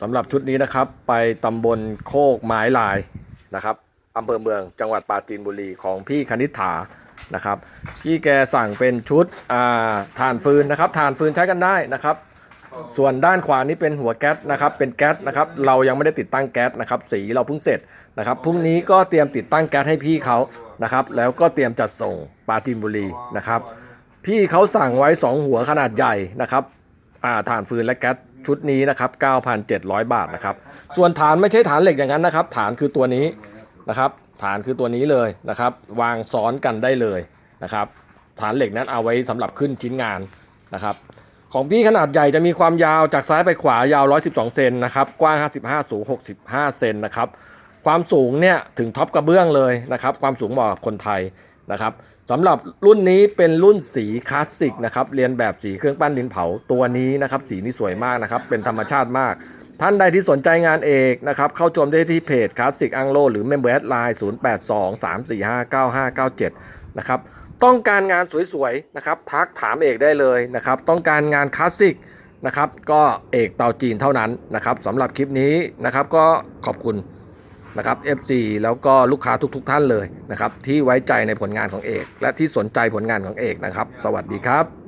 สำหรับชุดนี้นะครับ ไปตำบลโคกไม้ลายนะครับอำเภอเมืองจังหวัดปราจีนบุรีของพี่คณิษฐานะครับพี่แกสั่งเป็นชุดอ่านฟืนนะครับถ่านฟืนใช้กันได้นะครับ ส่วนด้านขวานี้เป็นหัวแก๊สนะครับ เป็นแก๊สนะครับ เรายังไม่ได้ติดตั้งแก๊สนะครับ สีเราเพิ่งเสร็จนะครับพรุ่งนี้ก็เตรียมติดตั้งแก๊สให้พี่เขานะครับ แล้วก็เตรียมจัดส่งปราจีนบุรีนะครับ พี่เขาสั่งไว้ 2 หัวขนาดใหญ่นะครับอ่าถ่านฟืนและแก๊ส ชุดนี้นะครับ 9,700 บาทนะครับ ส่วนฐานไม่ใช่ฐานเหล็กอย่างนั้นนะครับ ฐานคือตัวนี้นะครับ ฐานคือตัวนี้เลยนะครับ วางซ้อนกันได้เลยนะครับ ฐานเหล็กนั้นเอาไว้สำหรับขึ้นชิ้นงานนะครับ ของพี่ขนาดใหญ่จะมีความยาวจากซ้ายไปขวายาว 112 เซนนะครับ กว้าง 55 สูง 65 เซนนะครับ ความสูงเนี่ยถึงท็อปกระเบื้องเลยนะครับ ความสูงเหมาะกับคนไทย นะครับสำหรับรุ่นนี้เป็นรุ่นสีคลาสสิกนะครับเรียนแบบสีเครื่องปั้นดินเผาตัวนี้นะครับสีนี้สวยมากนะครับเป็นธรรมชาติมาก ท่านใดที่สนใจงานเอกนะครับเข้าชมได้ที่เพจคลาสสิกอังโลหรือเมมเบอร์ไลน์0823459597นะครับต้องการงานสวยๆนะครับทักถามเอกได้เลยนะครับต้องการงานคลาสสิกนะครับก็เอกเตาจีนเท่านั้นนะครับสำหรับคลิปนี้นะครับก็ขอบคุณ นะครับ FC แล้วก็ลูกค้าทุกๆท่านเลยนะครับที่ไว้ใจในผลงานของเอก และที่สนใจผลงานของเอกนะครับ สวัสดีครับ